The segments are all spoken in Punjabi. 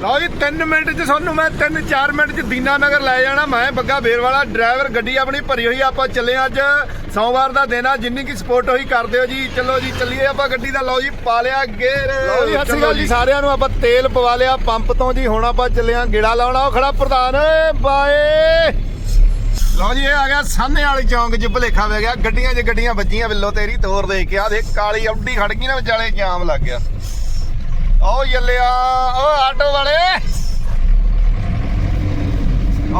ਲਓ ਜੀ 3 ਮਿੰਟ 'ਚ ਤੁਹਾਨੂੰ ਮੈਂ 3-4 ਮਿੰਟ 'ਚ ਦੀਨਾ ਨਗਰ ਲੈ ਜਾਣਾ। ਮੈਂ ਬੱਗਾ ਬੇਰ ਵਾਲਾ ਡਰਾਈਵਰ ਗੱਡੀ ਆਪਣੀ ਭਰੀ ਹੋਈ ਆ, ਆਪਾਂ ਚੱਲੇ ਅੱਜ। ਸੋਮਵਾਰ ਦਾ ਦਿਨ ਆ ਜਿੰਨੀ ਕੀ ਸਪੋਰਟ ਹੋਈ ਕਰ ਦਿਓ ਜੀ। ਚਲੋ ਜੀ ਚੱਲੀਏ ਆਪਾਂ ਗੱਡੀ ਦਾ। ਲਓ ਜੀ ਪਾ ਲਿਆ ਗੇਰ ਲਓ ਜੀ ਸਤਿ ਜੀ ਸਾਰਿਆਂ ਨੂੰ ਆਪਾਂ ਤੇਲ ਪਵਾ ਲਿਆ ਪੰਪ ਤੋਂ ਜੀ। ਹੁਣ ਆਪਾਂ ਚੱਲੇ ਹਾਂ ਗੇੜਾ ਲਾਉਣਾ। ਉਹ ਖੜਾ ਪ੍ਰਧਾਨ। ਬਾਏ। ਲਓ ਜੀ ਇਹ ਆ ਗਿਆ ਸਾਹਨੇ ਵਾਲੀ ਚੌਂਕ 'ਚ ਭਲੇਖਾ ਪੈ ਗਿਆ। ਗੱਡੀਆਂ 'ਚ ਗੱਡੀਆਂ ਵੱਜੀਆਂ ਵਿੱਲੋ ਤੇਰੀ ਤੋਰ ਦੇ ਕੇ। ਆ ਦੇਖ ਕਾਲੀ ਆਉਡੀ ਖੜ ਗਈ ਨਾ ਵਿਚਾਲੇ ਜਾਮ ਲੱਗ ਗਿਆ। ਓ ਯੱਲਿਆ ਓ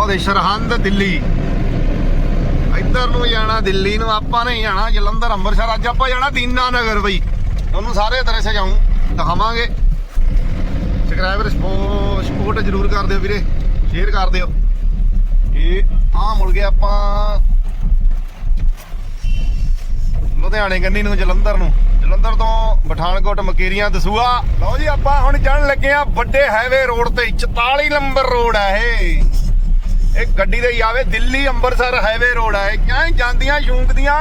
ਆਟੋ ਸਰਹੰਦ ਦਿੱਲੀ। ਇੱਧਰ ਨੂੰ ਜਾਣਾ ਦਿੱਲੀ ਨੂੰ, ਆਪਾਂ ਨੇ ਜਾਣਾ ਜਲੰਧਰ, ਅੰਮ੍ਰਿਤਸਰ। ਅੱਜ ਆਪਾਂ ਜਾਣਾ ਦੀਨਾ ਨਗਰ ਬਈ। ਤੁਹਾਨੂੰ ਸਾਰੇ ਤਰ੍ਹਾਂ ਸਜਾਉਂ ਦਿਖਾਵਾਂਗੇ। ਸਬਸਕ੍ਰਾਈਬਰ ਸਪੋਰਟ ਜ਼ਰੂਰ ਕਰ ਦਿਓ ਵੀਰੇ ਸ਼ੇਅਰ ਕਰ ਦਿਓ। ਇਹ ਆ ਮੁੜ ਗਏ ਆਪਾਂ ਲੁਧਿਆਣੇ ਕੰਨੀ ਨੂੰ, ਜਲੰਧਰ ਨੂੰ। ਜਲੰਧਰ ਤੋਂ ਪਠਾਨਕੋਟ, ਮਕੇਰੀਆਂ ਦਸੂਆ ਲਓ ਜੀ, ਆਪਾਂ ਹੁਣ ਜਾਣ ਲੱਗੇ ਆ ਵੱਡੇ ਹਾਈਵੇ ਰੋਡ ਤੇ 44 ਨੰਬਰ ਰੋਡ ਆ ਇਹ। ਇਹ ਗੱਡੀ ਦੇ ਆਵੇ, ਦਿੱਲੀ ਅੰਮ੍ਰਿਤਸਰ ਹਾਈਵੇ ਰੋਡ ਆ। ਇਹ ਜਾਂਦੀਆਂ ਸ਼ੂੰਕਦੀਆਂ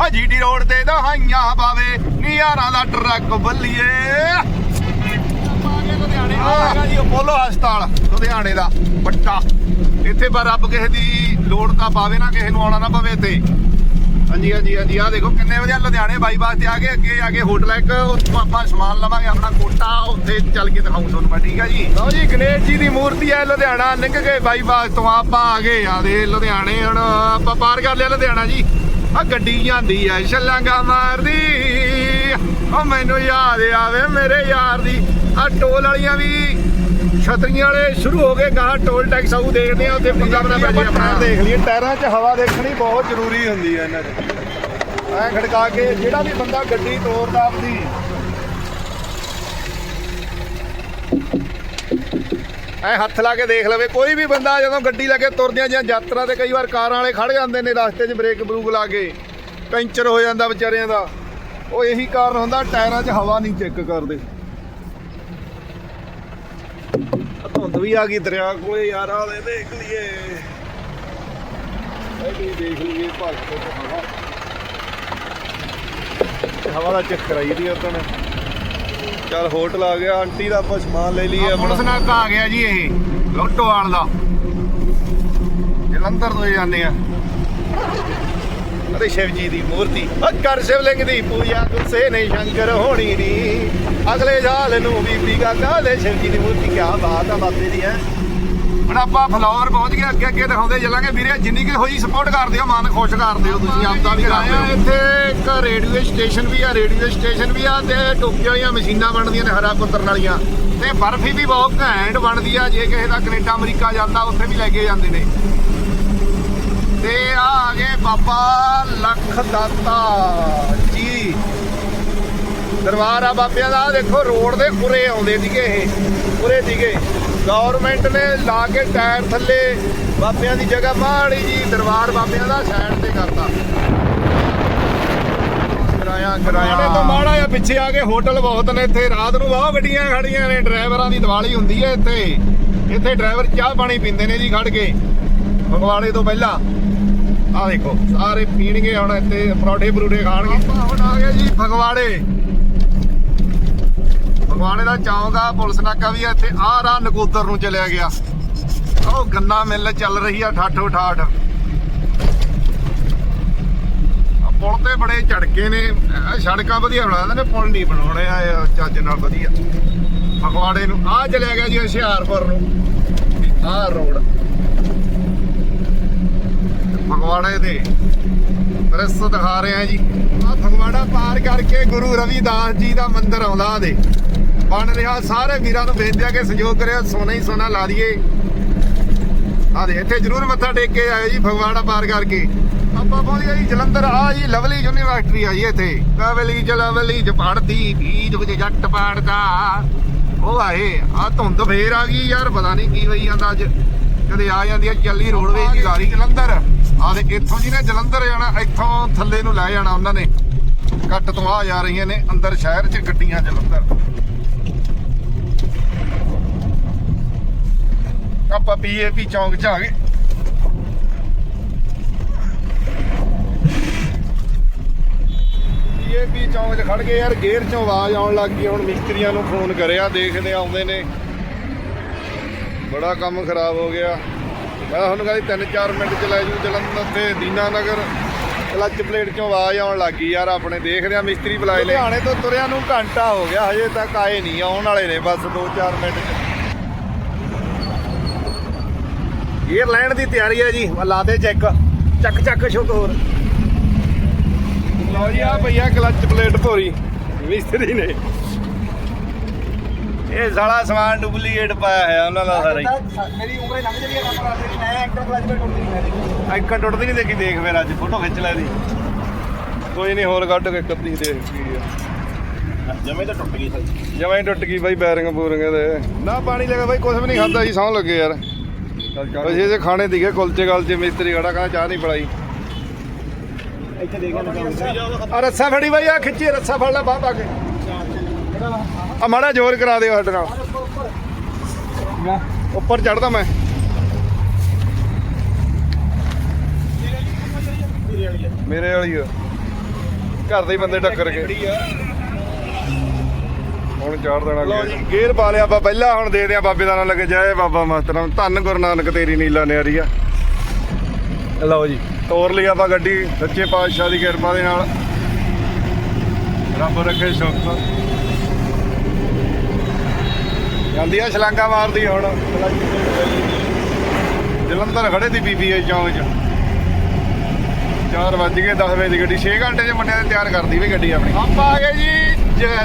ਆ ਜੀਟੀ ਰੋਡ ਤੇ ਤਾਂ ਹਾਈਆਂ ਪਾਵੇ ਨਿਆਰਾਂ ਦਾ ਟਰੱਕ ਬੱਲੀਏ। ਆ ਹਸਪਤਾਲ, ਲੁਧਿਆਣੇ ਦਾ ਵੱਡਾ ਇੱਥੇ ਪਰ ਰੱਬ ਕਿਸੇ ਦੀ ਲੋੜ ਤਾਂ ਪਾਵੇ ਨਾ, ਕਿਸੇ ਨੂੰ ਆਉਣਾ ਨਾ ਪਵੇ ਇੱਥੇ। ਹਾਂਜੀ ਹਾਂਜੀ ਹਾਂਜੀ। ਆ ਦੇਖੋ ਕਿੰਨੇ ਵਧੀਆ ਲੁਧਿਆਣੇ ਬਾਈਪਾਸ ਤੇ ਆ ਗਏ। ਅੱਗੇ ਆ ਕੇ ਹੋਟਲ ਇੱਕ, ਉੱਥੋਂ ਆਪਾਂ ਸਮਾਨ ਲਵਾਂਗੇ, ਆਪਣਾ ਕੋਟਾ, ਉੱਥੇ ਚੱਲ ਕੇ ਦਿਖਾਉਂ ਤੁਹਾਨੂੰ ਮੈਂ, ਠੀਕ ਆ ਜੀ? ਲਓ ਜੀ, ਗਣੇਸ਼ ਜੀ ਦੀ ਮੂਰਤੀ ਹੈ ਲੁਧਿਆਣਾ ਲੰਘ ਕੇ ਬਾਈਪਾਸ ਤੋਂ ਆਪਾਂ ਆ ਗਏ ਆ ਦੇ ਲੁਧਿਆਣੇ। ਹੁਣ ਆਪਾਂ ਪਾਰ ਕਰ ਲਿਆ ਲੁਧਿਆਣਾ ਜੀ। ਆ ਗੱਡੀ ਜਾਂਦੀ ਆ, ਛਲਾਂਗਾ ਮਾਰਦੀ। ਉਹ ਮੈਨੂੰ ਯਾਦ ਆਵੇ ਮੇਰੇ ਯਾਰ ਦੀ। ਆ ਟੋਲ ਵਾਲੀਆਂ ਵੀ ਛਤਰੀਆਂ ਵਾਲੇ ਸ਼ੁਰੂ ਹੋ ਗਏ ਗਾਹ ਟੋਲ ਟੈਕਸ ਆਉ ਦੇਖਦੇ ਆ ਉੱਥੇ ਪੰਗਾ ਬਣਾ ਪੈ ਆਪਣਾ। ਦੇਖ ਲਈਏ ਟਾਇਰਾਂ 'ਚ ਹਵਾ ਦੇਖਣੀ ਬਹੁਤ ਜ਼ਰੂਰੀ ਹੁੰਦੀ ਹੈ ਇਹਨਾਂ 'ਚ ਐ ਖੜਕਾ ਕੇ ਜਿਹੜਾ ਵੀ ਬੰਦਾ ਗੱਡੀ ਤੋਰਦਾ ਆਪਦੀ ਐ ਹੱਥ ਲਾ ਕੇ ਦੇਖ ਲਵੇ ਕੋਈ ਵੀ ਬੰਦਾ ਜਦੋਂ ਗੱਡੀ ਲੈ ਕੇ ਤੁਰਦਿਆਂ ਜਾਂ ਯਾਤਰਾ ਤੇ ਕਈ ਵਾਰ ਕਾਰਾਂ ਵਾਲੇ ਖੜ ਜਾਂਦੇ ਨੇ ਰਸਤੇ 'ਚ ਬ੍ਰੇਕ ਬਰੂਕ ਲਾ ਕੇ ਪੈਂਚਰ ਹੋ ਜਾਂਦਾ ਵਿਚਾਰਿਆਂ ਦਾ। ਉਹ ਇਹੀ ਕਾਰਨ ਹੁੰਦਾ ਟਾਇਰਾਂ 'ਚ ਹਵਾ ਨਹੀਂ ਚੈੱਕ ਕਰਦੇ ਆ ਧੁੰਦ ਵੀ ਆ ਗਈ ਦਰਿਆ ਕੋਲੇ ਯਾਰ ਆ ਦੇ ਦੇਖ ਲਈਏ। ਇਹ ਵੀ ਦੇਖ ਲਈਏ ਭਗਤ ਤੋਂ ਹਵਾ। ਹਵਾ ਦਾ ਚੱਕਰ ਆਈ ਦੀ ਉਦੋਂ ਚੱਲ ਹੋਟਲ ਆ ਗਿਆ ਆਂਟੀ ਦਾ ਆਪਾਂ ਸਮਾਨ ਲੈ ਲਈਏ ਆਪਣਾ। ਪੁਲਿਸ ਨਾਲ ਆ ਗਿਆ ਜੀ ਇਹ ਲੋਟੋਵਾਲ ਦਾ ਜਲੰਧਰ ਤੋਂ ਜਾਂਦੇ ਆ। ਅਰੇ ਸ਼ਿਵ ਜੀ ਦੀ ਮੂਰਤੀ। ਕਰ ਸ਼ਿਵਲਿੰਗ ਦੀ ਪੂਜਾ ਗੁੱਸੇ ਨਹੀਂ ਸ਼ੰਕਰ ਹੋਣੀ ਨੀ। ਅਗਲੇ ਸਾਲ ਨੂੰ ਬੀਬੀ ਕਾਕਾ ਲੈ ਸ਼ਿਵ ਜੀ ਦੀ ਮੂਰਤੀ ਕੀ ਬਾਤ ਆ ਬਾਬੇ ਦੀ ਹੈ। ਹੁਣ ਆਪਾਂ ਫਲੋਰ ਪਹੁੰਚ ਗਏ ਅੱਗੇ ਅੱਗੇ ਦਿਖਾਉਂਦੇ ਚੱਲਾਂਗੇ। ਵੀਰੇ ਜਿੰਨੀ ਕਿ ਹੋਈ ਸਪੋਰਟ ਕਰ ਦਿਓ ਮਨ ਖੁਸ਼ ਕਰ ਦਿਓ ਤੁਸੀਂ ਆਪਦਾ ਵੀ ਕਰ ਦਿਓ ਇੱਥੇ ਇੱਕ ਰੇਡੀਓ ਸਟੇਸ਼ਨ ਵੀ ਆ ਰੇਡੀਓ ਸਟੇਸ਼ਨ ਵੀ ਆ ਤੇ ਟੋਪੀਆਂ ਵਾਲੀਆਂ ਮਸ਼ੀਨਾਂ ਬਣਦੀਆਂ ਨੇ ਹਰਾ ਕੁੱਤਰਨ ਵਾਲੀਆਂ। ਤੇ ਬਰਫੀ ਵੀ ਬਹੁਤ ਘੈਂਟ ਬਣਦੀ ਆ ਜੇ ਕਿਸੇ ਦਾ ਕੈਨੇਡਾ ਅਮਰੀਕਾ ਜਾਂਦਾ ਉੱਥੇ ਵੀ ਲੈ ਕੇ ਜਾਂਦੇ ਨੇ। ਤੇ ਆ ਆ ਗਏ ਬਾਬਾ ਲੱਖ ਦਾਤਾ। ਜੀ। ਦਰਬਾਰ ਆ ਬਾਬਿਆਂ ਦਾ, ਦੇਖੋ ਰੋਡ ਦੇ ਉਰੇ ਆਉਂਦੇ ਸੀਗੇ ਇਹ, ਉਰੇ ਸੀਗੇ। ਗਵਰਨਮੈਂਟ ਨੇ ਲਾ ਕੇ ਟਾਇਰ ਥੱਲੇ ਬਾਬਿਆਂ ਦੀ ਜਗ੍ਹਾ ਮਾੜੀ ਜੀ, ਦਰਬਾਰ ਬਾਬਿਆਂ ਦਾ ਸਾਈਡ ਤੇ ਕਰਤਾ। ਕਿਰਾਇਆ ਕਿਰਾਇਆ। ਤੋਂ ਮਾੜਾ ਆ ਪਿੱਛੇ ਆ ਕੇ ਹੋਟਲ ਬਹੁਤ ਨੇ ਇੱਥੇ, ਰਾਤ ਨੂੰ ਬਹੁਤ ਗੱਡੀਆਂ ਖੜੀਆਂ ਨੇ, ਡਰਾਈਵਰਾਂ ਦੀ ਦੀਵਾਲੀ ਹੁੰਦੀ ਹੈ ਇੱਥੇ। ਇੱਥੇ ਡਰਾਈਵਰ ਚਾਹ ਪਾਣੀ ਪੀਂਦੇ ਨੇ ਜੀ ਖੜ ਕੇ, ਫਗਵਾੜੇ ਤੋਂ ਪਹਿਲਾਂ। ਆ ਦੇਖੋ ਸਾਰੇ ਪੀਣਗੇ ਹੁਣ ਇੱਥੇ ਪਰੌਠੇ ਪਰੂਠੇ ਖਾਣਗੇ। ਆਪਾਂ ਹੁਣ ਆ ਗਏ ਜੀ ਫਗਵਾੜੇ। ਫਗਵਾੜੇ ਦਾ ਚੌਂਕ ਆ ਪੁਲਿਸ ਨਾਕਾ ਵੀ ਆ ਇੱਥੇ ਆ ਰਾਹ ਨਕੋਦਰ ਨੂੰ ਚਲਿਆ ਗਿਆ। ਉਹ ਗੰਨਾ ਮਿੱਲ ਚੱਲ ਰਹੀ ਆ ਠਾਠੋ ਠਾਠ। ਆ ਪੁਲ ਤੇ ਬੜੇ ਝੜਕੇ ਨੇ। ਸੜਕਾਂ ਵਧੀਆ ਬਣਾ ਦਿੰਦੇ ਨੇ ਪੁਲ ਨਹੀਂ ਬਣਾਉਣੇ ਆ ਚੱਜ ਨਾਲ ਵਧੀਆ। ਫਗਵਾੜੇ ਨੂੰ ਆ ਚਲਿਆ ਗਿਆ ਜੀ ਹੁਸ਼ਿਆਰਪੁਰ ਨੂੰ। ਆਹ ਰੋਡ। ਫਗਵਾੜੇ ਦੇ। ਪ੍ਰੈਸ ਦਿਖਾ ਰਹੇ ਆ ਜੀ। ਆ ਫਗਵਾੜਾ ਪਾਰ ਕਰਕੇ ਗੁਰੂ ਰਵਿਦਾਸ ਜੀ ਦਾ ਮੰਦਿਰ ਆਉਂਦਾ ਦੇ। ਬਣ ਰਿਹਾ ਸਾਰੇ ਵੀਰਾਂ ਨੂੰ ਬੇਨਤੀ ਆ ਕਿ ਸਹਿਯੋਗ ਕਰਿਓ ਸੋਨਾ ਹੀ ਸੋਨਾ ਲਾ ਦਈਏ। ਆ ਦੇ ਇੱਥੇ ਜਰੂਰ ਮੱਥਾ ਟੇਕ ਕੇ ਆਇਓ ਜੀ ਫਗਵਾੜਾ ਪਾਰ ਕਰਕੇ। ਆਪਾਂ ਪਹੁੰਚ ਗਏ ਜੀ ਜਲੰਧਰ ਆ ਜੀ ਲਵਲੀ ਯੂਨੀਵਰਸਿਟੀ ਆ ਜੀ ਇੱਥੇ। ਲਵਲੀ ਚ ਲਵਲੀ ਚ ਪੜਦੀ ਬੀਜ ਕੁਝ ਜੱਟ ਪੜਦਾ ਉਹ ਆਏ ਆ ਧੁੰਦ ਫੇਰ ਆ ਗਈ ਯਾਰ ਪਤਾ ਨਹੀਂ ਕੀ ਹੋਈ ਜਾਂਦਾ ਅੱਜ। ਕਦੇ ਆ ਜਾਂਦੀ ਆ ਚੱਲੀ ਰੋਡਵੇਜ ਦੀ ਗਾੜੀ ਜਲੰਧਰ। ਆ ਦੇ ਇੱਥੋਂ ਜੀ ਨੇ ਜਲੰਧਰ ਜਾਣਾ, ਇੱਥੋਂ ਥੱਲੇ ਨੂੰ ਲੈ ਜਾਣਾ ਉਹਨਾਂ ਨੇ। ਕੱਟ ਤੋਂ ਆ ਜਾ ਰਹੀਆਂ ਨੇ ਅੰਦਰ ਸ਼ਹਿਰ 'ਚ ਗੱਡੀਆਂ ਜਲੰਧਰ। ਆਪਾਂ ਪੀਏਪੀ ਚੌਂਕ 'ਚ ਆ ਗਏ। ਪੀਏਪੀ ਚੌਂਕ 'ਚ ਖੜ ਗਏ ਯਾਰ, ਗੇਅਰ 'ਚੋਂ ਆਵਾਜ਼ ਆਉਣ ਲੱਗ ਗਈ, ਹੁਣ ਮਿਸਤਰੀਆਂ ਨੂੰ ਫੋਨ ਕਰਿਆ, ਦੇਖਦੇ ਆਉਂਦੇ ਨੇ। ਬੜਾ ਕੰਮ ਖਰਾਬ ਹੋ ਗਿਆ। ਮੈਂ ਤੁਹਾਨੂੰ ਕਹਿੰਦੀ 3-4 ਮਿੰਟ ਚ ਲੈ ਜੂ ਜਲੰਧਰ ਤੇ ਦੀਨਾ ਨਗਰ ਕਲੱਚ ਪਲੇਟ ਚੋਂ ਆਵਾਜ਼ ਆਉਣ ਲੱਗੀ ਯਾਰ ਆਪਣੇ ਦੇਖਦੇ ਆ ਮਿਸਤਰੀ ਬੁਲਾਏ ਲੈ ਲੁਧਿਆਣੇ ਤੋਂ ਤੁਰਿਆ ਨੂੰ ਘੰਟਾ ਹੋ ਗਿਆ ਹਜੇ ਤੱਕ ਆਏ ਨਹੀਂ ਆਉਣ ਵਾਲੇ ਨੇ ਬਸ 2-4 ਮਿੰਟ ਚ। ਗੇਅਰ ਲੈਣ ਦੀ ਤਿਆਰੀ ਹੈ ਜੀ ਲਾ ਦੇ ਚੈੱਕ। ਚੱਕ ਚੱਕ ਸ਼ੁਕ ਹੋਰ। ਲਓ ਜੀ ਆ ਭਈਆ ਕਲੱਚ ਪਲੇਟ ਭੋਰੀ ਮਿਸਤਰੀ ਨੇ। ਇਹ ਸਾਲਾ ਸਮਾਨ ਡੁਪਲੀਕੇਟ ਪਾਇਆ ਹੈ ਉਹਨਾਂ ਦਾ ਸਾਰਾ ਹੀ। ਮੇਰੀ ਉਮਰੇ ਲੰਘ ਜਲੀ ਕੰਮ ਕਰਦੇ ਮੈਂ ਐਂਕਰ ਕਲਾਸ ਵਿੱਚ ਟੁੱਟਦੀ ਨਹੀਂ ਮੇਰੀ ਐਂਕਾ ਟੁੱਟਦੀ ਨਹੀਂ ਦੇਖੀ ਦੇਖ ਫਿਰ ਅੱਜ ਫੋਟੋ ਖਿੱਚ ਲੈ ਦੀ। ਕੋਈ ਨਹੀਂ ਹੋਰ ਕੱਢ ਕੇ ਕੱਦੀ ਦੇਖ ਵੀਡੀਓ ਜਮੇ ਤਾਂ ਟੁੱਟ ਗਈ ਸੱਚ ਜਮਾਂ ਹੀ ਟੁੱਟ ਗਈ ਬਾਈ ਬੈਰਿੰਗ ਬੂਰਿੰਗ ਦੇ ਨਾ ਪਾਣੀ ਲੱਗਾ ਬਾਈ ਕੁਝ ਵੀ ਨਹੀਂ ਖਾਦਾ ਜੀ ਸੌਂ ਲੱਗੇ ਯਾਰ। ਬਸ ਇਹ ਜੇ ਖਾਣੇ ਦੀਗੇ ਕੁਲਚੇ ਗਲਚੇ ਮਿਸਤਰੀ ਖੜਾ ਕਹਿੰਦਾ ਚਾਹ ਨਹੀਂ ਪੜਾਈ ਇੱਥੇ ਦੇਖਿਆ ਨਾ ਆ ਰੱਸਾ? ਫੜੀ ਬਾਈ ਆ ਖਿੱਚੀ ਰੱਸਾ ਫੜ ਲੈ ਬਾਹ ਪਾ ਕੇ। ਆ ਮਾੜਾ ਜ਼ੋਰ ਕਰਾ ਦਿਓ ਸਾਡੇ ਨਾਲ। ਉੱਪਰ ਚੜਦਾ ਮੈਂ। ਮੇਰੇ ਵਾਲੀ ਆ। ਘਰ ਦੇ ਹੀ ਬੰਦੇ ਟੱਕਰ ਕੇ ਹੁਣ ਚਾੜ ਦੇਣਾ ਲੋ ਜੀ ਗੇਅਰ ਪਾ ਲਿਆ ਆਪਾਂ ਪਹਿਲਾਂ ਹੁਣ ਦੇ ਦਿਆਂ ਬਾਬੇ ਦਾ ਨਾਮ ਲੱਗੇ। ਜਾਏ ਬਾਬਾ ਮਸਤਰਮ ਧੰਨ ਗੁਰੂ ਨਾਨਕ ਤੇਰੀ ਨੀਲਾ ਨਿਆਰੀ ਆ ਲਓ ਜੀ। ਤੋਰ ਲਈ ਆਪਾਂ ਗੱਡੀ। ਸੱਚੇ ਪਾਤਸ਼ਾਹ ਦੀ ਕਿਰਪਾ ਦੇ ਨਾਲ। ਰੱਬ ਰੱਖੇ ਸੁੱਖ। ਜਾਂਦੀ ਆ ਛਲਾਂਗਾ ਮਾਰਦੀ ਹੁਣ। ਜਲੰਧਰ ਖੜੇ ਦੀ ਬੀਬੀਏ ਚੌਂਕ 'ਚ। 4 ਵੱਜ ਗਏ 10 ਵਜੇ ਦੀ ਗੱਡੀ। 6 ਘੰਟੇ 'ਚ ਮੁੰਡਿਆਂ ਨੇ ਤਿਆਰ ਕਰਦੀ ਵੀ ਗੱਡੀ ਆਪਣੀ। ਆਪਾਂ ਆ ਗਏ ਜੀ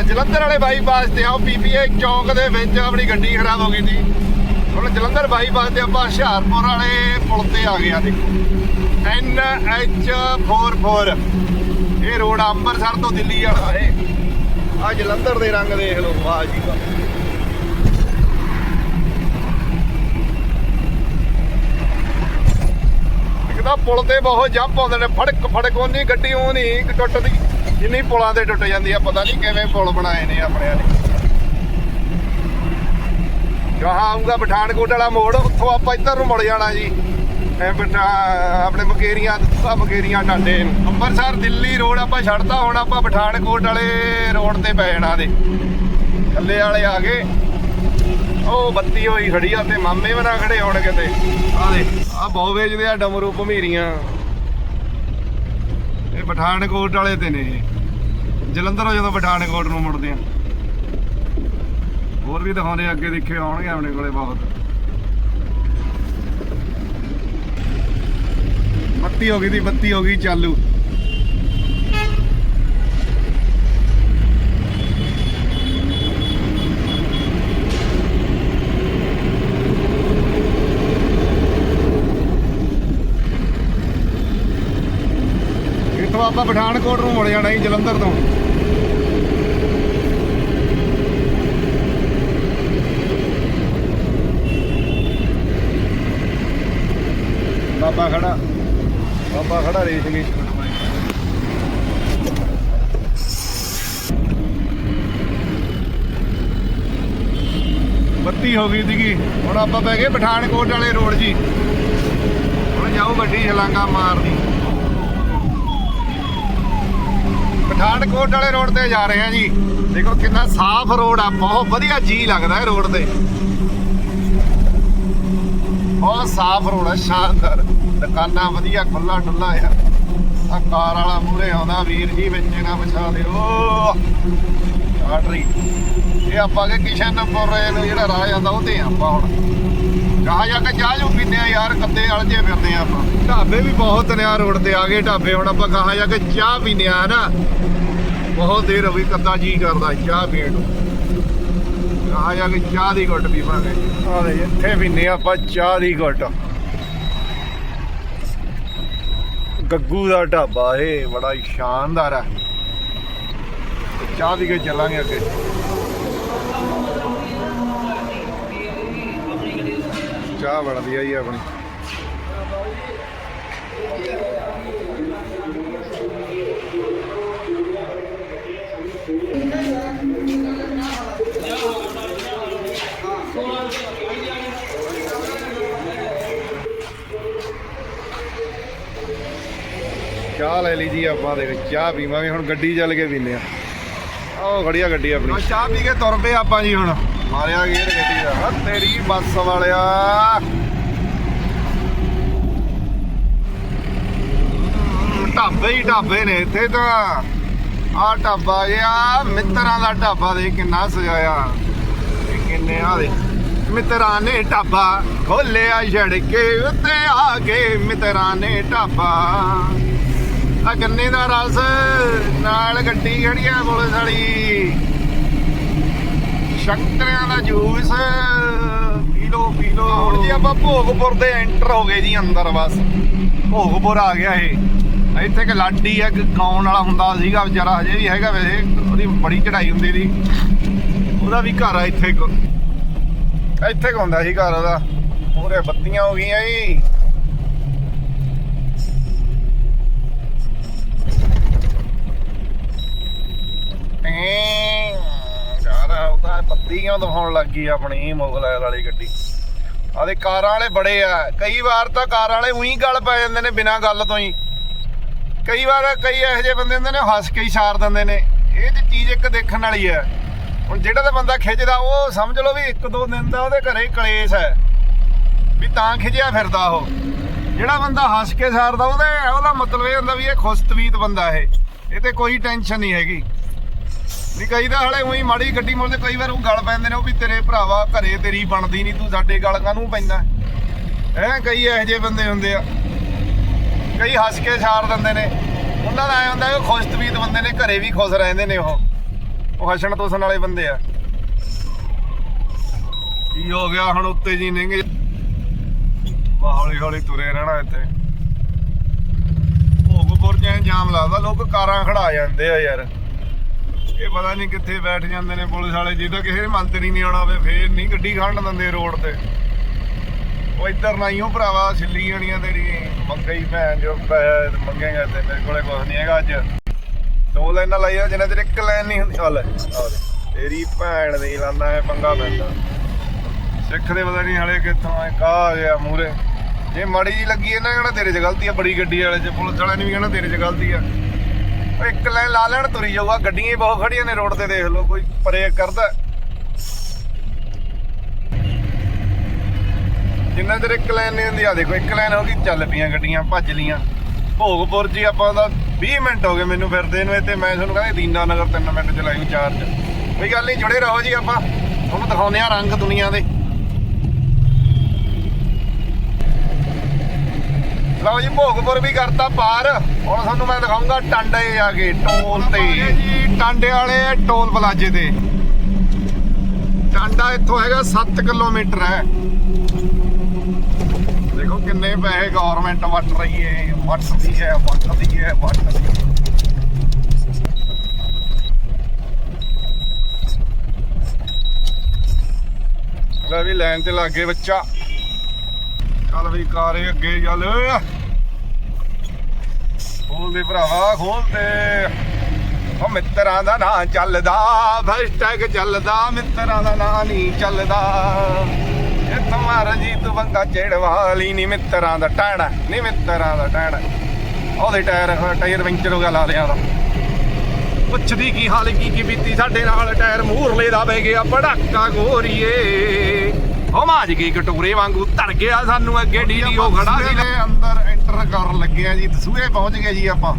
ਜਲੰਧਰ ਵਾਲੇ ਬਾਈਪਾਸ ਤੇ ਆਓ ਬੀਬੀਏ ਚੌਂਕ ਦੇ ਵਿੱਚ ਆਪਣੀ ਗੱਡੀ ਖਰਾਬ ਹੋ ਗਈ ਸੀ। ਹੁਣ ਜਲੰਧਰ ਬਾਈਪਾਸ ਤੇ ਆਪਾਂ ਹੁਸ਼ਿਆਰਪੁਰ ਵਾਲੇ ਪੁਲ ਤੇ ਆ ਗਏ ਆ ਦੇਖੋ। ਐਨ ਐਚ 44 ਇਹ ਰੋਡ ਅੰਮ੍ਰਿਤਸਰ ਤੋਂ ਦਿੱਲੀ ਵਾਲਾ ਹੈ। ਆ ਜਲੰਧਰ ਦੇ ਰੰਗ ਦੇਖ ਲਓ, ਵਾਹ ਜੀ ਵਾਹ ਇੱਕ ਤਾਂ ਪੁਲ ਤੇ ਬਹੁਤ ਜੰਪ ਆਉਂਦੇ ਨੇ, ਫੜਕ ਫੜਕ ਉਹਨੀ ਗੱਡੀ ਉਹ ਨਹੀਂ ਟੁੱਟਦੀ, ਜਿੰਨੀ ਪੁਲਾਂ ਤੇ ਟੁੱਟ ਜਾਂਦੀ ਆ, ਪਤਾ ਨਹੀਂ ਕਿਵੇਂ ਪੁਲ ਬਣਾਏ ਨੇ ਆਪਣਿਆਂ ਨੇ ਜਹਾਂ ਆਉਂਗਾ ਪਠਾਨਕੋਟ ਵਾਲਾ ਮੋੜ, ਉੱਥੋਂ ਆਪਾਂ ਇੱਧਰ ਨੂੰ ਮੁੜ ਜਾਣਾ ਜੀ। ਆਪਣੇ ਮਕੇਰੀਆਂ, ਆ ਮਕੇਰੀਆਂ ਟਾਂਡੇ ਨੂੰ। ਅੰਮ੍ਰਿਤਸਰ, ਦਿੱਲੀ ਰੋਡ ਆਪਾਂ ਛੱਡਤਾ, ਹੁਣ ਆਪਾਂ ਪਠਾਨਕੋਟ ਵਾਲੇ ਰੋਡ ਤੇ ਪੈ ਜਾਣਾ ਦੇ। ਥੱਲੇ ਵਾਲੇ ਆ ਗਏ। ਉਹ ਬੱਤੀ ਹੋਈ ਖੜੀ ਆ ਤੇ ਮਾਮੇ ਬਣਾ ਖੜੇ ਹੋਣ ਕਿਤੇ। ਆ ਦੇ ਆ ਬਹੁਤ ਵੇਚਦੇ ਆ ਡਮਰੂ ਭਮੀਰੀਆਂ। ਇਹ ਪਠਾਨਕੋਟ ਵਾਲੇ ਤੇ ਨੇ ਇਹ। ਜਲੰਧਰੋਂ ਜਦੋਂ ਪਠਾਨਕੋਟ ਨੂੰ ਮੁੜਦੇ ਆ। ਹੋਰ ਵੀ ਦਿਖਾਉਂਦੇ ਅੱਗੇ ਦੇਖੇ ਆਉਣਗੇ ਆਪਣੇ ਕੋਲੇ ਬਹੁਤ। ਬੱਤੀ ਹੋ ਗਈ ਦੀ, ਬੱਤੀ ਹੋ ਗਈ, ਚਾਲੂ ਇੱਥੋਂ ਆਪਾਂ ਪਠਾਨਕੋਟ ਨੂੰ ਮੁੜ ਜਾਣਾ ਜੀ, ਜਲੰਧਰ ਤੋਂ। ਬਾਬਾ ਖੜਾ ਬਾਬਾ ਖੜਾ ਰੇਸ ਵਿੱਚ ਬੱਤੀ ਹੋ ਗਈ ਸੀਗੀ, ਹੁਣ ਆਪਾਂ ਬਹਿ ਗਏ ਪਠਾਨਕੋਟ ਵਾਲੇ ਰੋਡ ਜੀ। ਹੁਣ ਜਾਓ ਗੱਡੀ ਛਲਾਂਗਾ ਮਾਰਨੀ। ਪਠਾਨਕੋਟ ਵਾਲੇ ਰੋਡ ਤੇ ਜਾ ਰਹੇ ਆ ਜੀ। ਦੇਖੋ ਕਿੰਨਾ ਸਾਫ਼ ਰੋਡ ਆ, ਬਹੁਤ ਵਧੀਆ ਜੀ ਲੱਗਦਾ ਹੈ ਰੋਡ ਤੇ। ਬਹੁਤ ਸਾਫ਼ ਰੋਡ ਆ, ਸ਼ਾਨਦਾਰ। ਦੁਕਾਨਾਂ ਵਧੀਆ ਖੁੱਲਾ ਡੁੱਲਾ ਆ। ਆ ਕਾਰ ਵਾਲਾ ਮੂਰੇ ਆਉਂਦਾ, ਵੀਰ ਜੀ, ਵਿੱਚ ਨਾ ਵਿਛਾ ਦਿਓ। ਆਟਰੀ ਇਹ ਆਪਾਂ ਕੇ ਕਿਸ਼ਨਪੁਰ ਨੂੰ ਜਿਹੜਾ ਰਾਹ ਜਾਂਦਾ, ਉਹ ਤੇ ਆਪਾਂ ਹੁਣ। ਕਹਾ ਜਾ ਕੇ ਚਾਹ ਜੂ ਪੀਨੇ ਆ ਯਾਰ ਕੱਦੇ ਅਲਝੇ ਫਿਰਦੇ ਆ ਆਪਾਂ। ਢਾਬੇ ਵੀ ਬਹੁਤ ਨੇ ਆ ਰੋਡ ਤੇ ਆ ਗਏ ਢਾਬੇ ਹੁਣ ਆਪਾਂ ਕਹਾ ਜਾ ਕੇ ਚਾਹ ਪੀਨੇ ਆ ਨਾ ਬਹੁਤ ਦੇਰ ਹੋ ਗਈ ਕੱਦਾ ਜੀ ਕਰਦਾ ਚਾਹ ਪੀਣ ਨੂੰ। ਕਹਾ ਜਾ ਕੇ ਚਾਹ ਦੀ ਘੁੱਟ ਪੀਵਾਂਗੇ ਆ ਲੈ ਇੱਥੇ ਪੀਨੇ ਆਪਾਂ ਚਾਹ ਦੀ ਘੁੱਟ। ਗੱਗੂ ਦਾ ਢਾਬਾ ਇਹ ਬੜਾ ਹੀ ਸ਼ਾਨਦਾਰ ਹੈ ਚਾਹ ਪੀ ਕੇ ਚੱਲਾਂਗੇ ਅੱਗੇ। ਚਾਹ ਬਣਦੀ ਆ ਜੀ ਆਪਣੀ। ਚਾਹ ਲੈ ਲਈ ਜੀ ਆਪਾਂ ਦੇ ਚਾਹ ਪੀਵਾਂਗੇ, ਹੁਣ ਗੱਡੀ ਚੱਲ ਕੇ ਪੀਨੇ ਆ। ਆਹ ਖੜੀਆ ਗੱਡੀ ਆਪਣੀ। ਚਾਹ ਪੀ ਕੇ ਤੁਰ ਪਏ ਆਪਾਂ ਜੀ ਹੁਣ। ਮਾਰਿਆ ਗੇਰ ਗੱਡੀ ਦਾ। ਤੇਰੀ ਬੱਸ ਵਾਲਿਆ। ਢਾਬੇ ਹੀ ਢਾਬੇ ਨੇ ਇੱਥੇ ਤਾਂ। ਆ ਢਾਬਾ ਜਿਹਾ ਮਿੱਤਰਾਂ ਦਾ ਢਾਬਾ ਦੇ ਕਿੰਨਾ ਸਜਾਇਆ। ਕਿੰਨੇ ਆ ਦੇ ਮਿੱਤਰਾਂ ਨੇ ਢਾਬਾ ਖੋਲਿਆ ਛੜਕੇ ਉੱਤੇ ਆ ਕੇ ਮਿੱਤਰਾਂ ਨੇ ਢਾਬਾ। ਆ ਗੰਨੇ ਦਾ ਰਸ, ਨਾਲ ਗੱਡੀ ਖੜੀਆਂ ਪੁਲਿਸ ਵਾਲੀ। ਸ਼ੰਕਰਿਆਂ ਦਾ ਜੂਸ। ਪੀ ਲੋ ਪੀ ਲੋ ਹੁਣ ਜੀ ਆਪਾਂ ਭੋਗਪੁਰ ਦੇ ਐਂਟਰ ਹੋ ਗਏ ਜੀ ਅੰਦਰ ਬਸ। ਭੋਗਪੁਰ ਆ ਗਿਆ ਇਹ। ਇੱਥੇ ਕਿ ਲਾਡੀ ਆ ਗਾਉਣ ਵਾਲਾ ਹੁੰਦਾ ਸੀਗਾ ਵਿਚਾਰਾ, ਹਜੇ ਵੀ ਹੈਗਾ ਵੈਸੇ। ਉਹਦੀ ਬੜੀ ਚੜਾਈ ਹੁੰਦੀ ਸੀ। ਉਹਦਾ ਵੀ ਘਰ ਆ ਇੱਥੇ ਇੱਥੇ ਕੁ ਹੁੰਦਾ ਸੀ ਘਰ ਉਹਦਾ। ਪੂਰੇ ਬੱਤੀਆਂ ਹੋ ਗਈਆਂ ਜੀ। ਯਾਰ ਉਹਦਾ ਬੱਤੀਆਂ ਦਿਖਾਉਣ ਲੱਗ ਗਈ ਆਪਣੀ ਮੁਗਲ ਵਾਲੀ ਗੱਡੀ। ਆਦੇ ਕਾਰਾਂ ਵਾਲੇ ਬੜੇ ਆ। ਕਈ ਵਾਰ ਤਾਂ ਕਾਰਾਂ ਵਾਲੇ ਉਹੀ ਗੱਲ ਪੈ ਜਾਂਦੇ ਨੇ ਬਿਨਾਂ ਗੱਲ ਤੋਂ ਹੀ। ਕਈ ਵਾਰ ਕਈ ਇਹੋ ਜਿਹੇ ਬੰਦੇ ਹੁੰਦੇ ਨੇ ਹੱਸ ਕੇ ਹੀ ਸਾਰ ਦਿੰਦੇ ਨੇ। ਇਹ ਤੇ ਚੀਜ਼ ਇੱਕ ਦੇਖਣ ਵਾਲੀ ਹੈ। ਹੁਣ ਜਿਹੜਾ ਤਾਂ ਬੰਦਾ ਖਿੱਚਦਾ, ਉਹ ਸਮਝ ਲਓ ਵੀ ਇੱਕ ਦੋ ਦਿਨ ਦਾ ਉਹਦੇ ਘਰੇ ਕਲੇਸ਼ ਹੈ। ਵੀ ਤਾਂ ਖਿਜਿਆ ਫਿਰਦਾ ਉਹ। ਜਿਹੜਾ ਬੰਦਾ ਹੱਸ ਕੇ ਸਾਰਦਾ, ਉਹਦਾ ਉਹਦਾ ਮਤਲਬ ਇਹ ਹੁੰਦਾ ਵੀ ਇਹ ਖੁਸ਼ਤਵੀਤ ਬੰਦਾ ਇਹ। ਇਹ ਤੇ ਕੋਈ ਟੈਨਸ਼ਨ ਨਹੀਂ ਹੈਗੀ। ਵੀ ਕਈ ਤਾਂ ਹਲੇ ਉਹੀ ਮਾੜੀ ਗੱਡੀ ਮੋੜਦੇ ਕਈ ਵਾਰ ਉਹ ਗੱਲ ਪੈਂਦੇ ਨੇ ਉਹ ਵੀ ਤੇਰੇ ਭਰਾਵਾ, ਘਰੇ ਤੇਰੀ ਬਣਦੀ ਨਹੀਂ ਤੂੰ ਸਾਡੇ ਗੱਲ ਕਾਹਨੂੰ ਪੈਂਦਾ? ਐ ਕਈ ਇਹੋ ਜਿਹੇ ਬੰਦੇ ਹੁੰਦੇ ਆ। ਕਈ ਹੱਸ ਕੇ ਛਾੜ ਦਿੰਦੇ ਨੇ। ਉਹਨਾਂ ਦਾ ਐ ਹੁੰਦਾ ਕਿ ਖੁਸ਼ਤਵੀਤ ਬੰਦੇ ਨੇ, ਘਰੇ ਵੀ ਖੁਸ਼ ਰਹਿੰਦੇ ਨੇ ਉਹ। ਉਹ ਹੱਸਣ ਤੋਸਣ ਵਾਲੇ ਬੰਦੇ ਆ। ਕੀ ਹੋ ਗਿਆ ਹੁਣ ਉੱਤੇ ਜੀ ਨਿੰਗੇ ਹੌਲੀ ਹੌਲੀ ਤੁਰੇ ਰਹਿਣਾ ਇੱਥੇ। ਭੋਗਪੁਰ ਚ ਜਾਮ ਲੱਗਦਾ, ਲੋਕ ਕਾਰਾਂ ਖੜਾ ਜਾਂਦੇ ਆ ਯਾਰ। ਇਹ ਪਤਾ ਨਹੀਂ ਕਿੱਥੇ ਬੈਠ ਜਾਂਦੇ ਨੇ ਪੁਲਿਸ ਵਾਲੇ, ਜੇ ਤਾਂ ਕਿਸੇ ਦੇ ਮੰਤਰੀ ਨਹੀਂ ਆਉਣਾ ਹੋਵੇ, ਫੇਰ ਨਹੀਂ ਗੱਡੀ ਖੜਨ ਦਿੰਦੇ ਰੋਡ ਤੇ। ਉਹ ਇੱਧਰ ਨਾ ਉਹ ਭਰਾਵਾ ਛਿੱਲੀ ਜਾਣੀਆਂ ਤੇਰੀ ਮੰਗਾ ਭੈਣ ਜੋ ਮੰਗੇਗਾ ਤੇ ਮੇਰੇ ਕੋਲੇ ਕੁਝ ਨਹੀਂ ਹੈਗਾ ਅੱਜ। ਦੋ ਲਾਈਨਾਂ ਲਾਈਆਂ ਜਿੰਨਾ ਚਿਰ ਇੱਕ ਲਾਈਨ ਨਹੀਂ ਹੁੰਦੀ। ਆ ਤੇਰੀ ਭੈਣ ਦੀ ਲਾਂਦਾ ਹੈ ਪੰਗਾ ਪੈਂਦਾ। ਸਿੱਖ ਦੇ ਪਤਾ ਨਹੀਂ ਹਲੇ ਕਿੱਥੋਂ ਆ, ਕਾ ਆ ਗਿਆ ਮੂਰੇ ਜੇ ਮਾੜੀ ਜੀ ਲੱਗੀ, ਇਹਨਾਂ ਕਹਿਣਾ ਤੇਰੇ 'ਚ ਗਲਤੀ ਆ, ਬੜੀ ਗੱਡੀ ਵਾਲੇ 'ਚ, ਪੁਲਿਸ ਵਾਲਿਆਂ ਨੇ ਵੀ ਕਹਿੰਦਾ ਤੇਰੇ 'ਚ ਗਲਤੀ ਆ। ਉਹ ਇੱਕ ਲਾਈਨ ਲਾ ਲੈਣ, ਤੁਰੀ ਜਾਊਗਾ। ਗੱਡੀਆਂ ਹੀ ਬਹੁਤ ਖੜੀਆਂ ਨੇ ਰੋਡ ਤੇ, ਦੇਖ ਲਓ, ਕੋਈ ਪਰੇ ਕਰਦਾ। ਜਿੰਨਾ ਚਿਰ ਇੱਕ ਲਾਈਨ ਨਹੀਂ ਹੁੰਦੀ ਆ ਦੇਖੋ, ਇੱਕ ਲਾਈਨ ਹੋ ਗਈ, ਚੱਲ ਪਈਆਂ ਗੱਡੀਆਂ, ਭੱਜ ਲੀਆਂ ਭੋਗਪੁਰ ਜੀ, ਆਪਾਂ ਦਾ 20 ਮਿੰਟ ਹੋ ਗਏ ਮੈਨੂੰ ਫਿਰਦੇ ਨੂੰ ਇੱਥੇ। ਮੈਂ ਤੁਹਾਨੂੰ ਕਹਿੰਦਾ, ਦੀਨਾ ਨਗਰ 3 ਮਿੰਟ ਚਲਾਈ ਲਾਈਓ ਚਾਰਜ। ਕੋਈ ਗੱਲ ਨਹੀਂ, ਜੁੜੇ ਰਹੋ ਜੀ ਆਪਾਂ। ਤੁਹਾਨੂੰ ਦਿਖਾਉਂਦੇ ਆ ਰੰਗ ਦੁਨੀਆ ਦੇ। ਲਓ ਜੀ, ਭੋਗਪੁਰ ਵੀ ਕਰਤਾ ਪਾਰ। ਹੁਣ ਤੁਹਾਨੂੰ ਮੈਂ ਦਿਖਾਉਂਗਾ ਟਾਂਡੇ ਆ ਕੇ, ਟੋਲ ਤੇ। ਜੀ ਟਾਂਡੇ ਵਾਲੇ ਟੋਲ ਪਲਾਜੇ ਤੇ। ਟਾਂਡਾ ਇੱਥੋਂ ਹੈਗਾ 7 ਕਿਲੋਮੀਟਰ ਹੈ। ਦੇਖੋ ਕਿੰਨੇ ਪੈਸੇ ਗਵਰਨਮੈਂਟ ਵਟ ਰਹੀ ਹੈ, ਵੱਟਦੀ ਹੈ ਵੱਟਦੀ ਹੈ ਵੱਟਦੀ ਹੈ। ਲੈ ਵੀ ਲਾਈਨ ਤੇ ਲੱਗ ਬੱਚਾ। ਚੱਲ ਵੀ ਕਾਰੇ ਅੱਗੇ ਚੱਲ। ਖੋਲ ਦੇ ਭਰਾਵਾ ਖੋਲ ਦੇ ਉਹ ਮਿੱਤਰਾਂ ਦਾ ਨਾਂ ਚੱਲਦਾ ਹੈਸ਼ਟੈਗ ਚੱਲਦਾ, ਮਿੱਤਰਾਂ ਦਾ ਨਾਂ ਨਹੀਂ ਚੱਲਦਾ। ਇਹ ਤੁਹਾਰਾ ਜੀ ਤੂੰ ਬੰਦਾ ਚੜਵਾਲੀ ਨਹੀਂ ਮਿੱਤਰਾਂ ਦਾ ਟਾਣਾ ਨਹੀਂ ਮਿੱਤਰਾਂ ਦਾ ਟਾਣਾ ਉਹਦੇ ਟਾਇਰ ਟਾਇਰ ਪੈਂਚਰ ਹੋ ਗਿਆ ਲਾ ਲਿਆ ਦਾ ਪੁੱਛਦੀ ਕੀ ਹਾਲ, ਕੀ ਕੀ ਬੀਤੀ, ਸਾਡੇ ਨਾਲ ਟਾਇਰ ਮੂਹਰਲੇ ਦਾ ਬਹਿ ਗਿਆ ਪੜਾਕਾ ਗੋਰੀਏ। ਉਹ ਮਾਜ ਗਈ ਕਟੋਰੇ ਵਾਂਗੂ ਧੜ ਗਿਆ ਸਾਨੂੰ ਅੱਗੇ ਡੀਡੀ ਉਹ ਖੜਾ ਸੀ ਦੇ ਅੰਦਰ ਐਂਟਰ ਕਰਨ ਲੱਗੇ ਆ ਜੀ ਦਸੂਏ ਪਹੁੰਚ ਗਏ ਜੀ ਆਪਾਂ।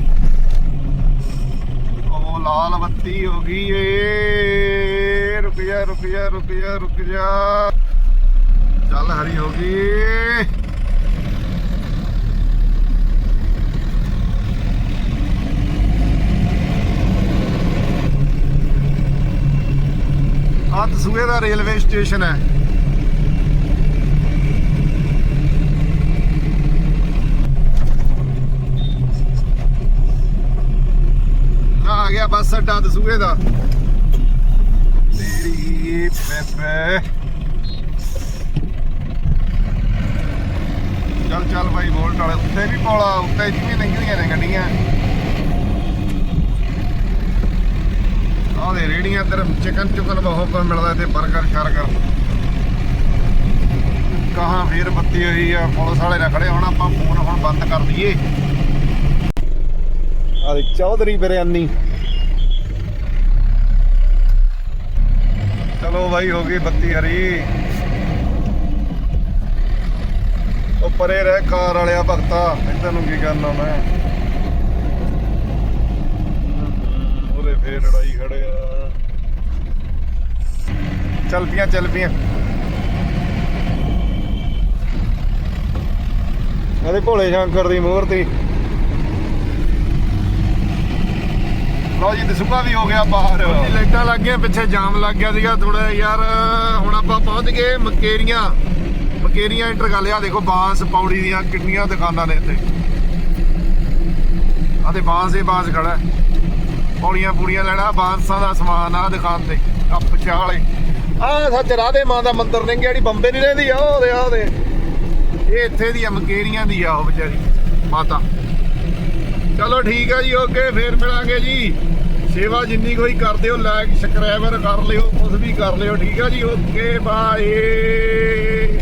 ਉਹ ਲਾਲ ਬੱਤੀ ਹੋ ਗਈ ਏ। ਰੁਕ ਜਾ ਰੁਕ ਜਾ ਰੁਕ ਜਾ ਰੁਕ ਜਾ ਚੱਲ ਹਰੀ ਹੋ ਗਈ। ਆ ਦਸੂਏ ਦਾ ਰੇਲਵੇ ਸਟੇਸ਼ਨ ਹੈ। ਆ ਗਿਆ ਬੱਸ ਅੱਡਾ ਦਸੂਏ ਦਾ। ਤੇਰੀ ਬੇਬੇ ਚੱਲ ਚੱਲ ਭਾਈ ਵੋਲਟ ਵਾਲੇ ਉੱਤੇ ਵੀ ਪੌਲਾ ਉੱਤੇ ਜਿਵੇਂ ਲੰਘੀਆਂ ਨੇ ਗੱਡੀਆਂ। ਆਹ ਦੇ ਰੇੜੀਆਂ ਤੇ ਚਿਕਨ ਚੁਕਨ ਬਹੁਤ ਕੁਝ ਮਿਲਦਾ ਇੱਥੇ 버ਗਰ ਸ਼ਰਗਰ। ਕਹਾਂ ਫੇਰ ਬੱਤੀ ਹੋਈ ਆ, ਪੁਲਿਸ ਵਾਲੇ ਨਾ ਖੜੇ ਹੁਣ, ਆਪਾਂ ਫੋਨ ਹੁਣ ਬੰਦ ਕਰ ਦਈਏ। ਆ ਚੌਧਰੀ ਬਿਰਿਆਨੀ। ਚਲੋ ਬਾਈ, ਹੋ ਗਈ ਬੱਤੀ ਹਰੀ। ਉਹ ਪਰੇ ਰਹਿ ਕਾਰ ਵਾਲਿਆ ਭਗਤਾ। ਇੱਧਰ ਨੂੰ ਕੀ ਕਰਨਾ ਮੈਂ? ਉਹਦੇ ਫੇਰ ਲੜਾਈ ਖੜਿਆ ਚੱਲ ਪੀਆਂ ਚੱਲ ਪੀਆਂ ਉਹਦੇ ਭੋਲੇ ਸ਼ੰਕਰ ਦੀ ਮੂਰਤੀ। ਲਓ ਜੀ ਦਸੂਗਾ ਵੀ ਹੋ ਗਿਆ ਬਾਹਰ। ਲਾਈਟਾਂ ਲੱਗ ਗਈਆਂ, ਪਿੱਛੇ ਜਾਮ ਲੱਗ ਗਿਆ ਸੀਗਾ ਥੋੜਾ ਯਾਰ, ਹੁਣ ਆਪਾਂ ਪਹੁੰਚ ਗਏ ਮਕੇਰੀਆਂ। ਮਕੇਰੀਆਂ ਇੰਟਰ ਕਰ ਲਿਆ, ਦੇਖੋ ਬਾਂਸ, ਪੌੜੀ ਦੀਆਂ ਕਿੰਨੀਆਂ ਦੁਕਾਨਾਂ ਨੇ ਇੱਥੇ। ਆਹ ਤੇ ਬਾਂਸ ਹੀ ਬਾਂਸ ਖੜਾ ਪੌੜੀਆਂ ਪੂੜੀਆਂ ਲੈਣਾ, ਬਾਂਸਾਂ ਦਾ ਸਮਾਨ ਆ ਦੁਕਾਨ ਤੇ ਆ ਪਛਾਹ ਵਾਲੇ। ਆ ਸੱਚ, ਰਾਧੇ ਮਾਂ ਦਾ ਮੰਦਿਰ ਨੇ, ਜਿਹੜੀ ਬੰਬੇ ਨਹੀਂ ਰਹਿੰਦੀ ਆ ਉਹਦੇ ਆ ਉਹਦੇ ਇਹ ਇੱਥੇ ਦੀ ਆ, ਮਕੇਰੀਆਂ ਦੀ ਆ, ਉਹ ਵਿਚਾਰੀ, ਮਾਤਾ। ਚਲੋ ਠੀਕ ਆ ਜੀ, ਓਕੇ, ਫੇਰ ਮਿਲਾਂਗੇ ਜੀ। ਸੇਵਾ ਜਿੰਨੀ ਕੋਈ ਕਰਦੇ ਹੋ ਲਾਈਕ ਸਬਸਕ੍ਰਾਈਬਰ ਕਰ ਲਿਓ ਕੁਝ ਵੀ ਕਰ ਲਿਓ, ਠੀਕ ਆ ਜੀ, ਓਕੇ ਬਾਏ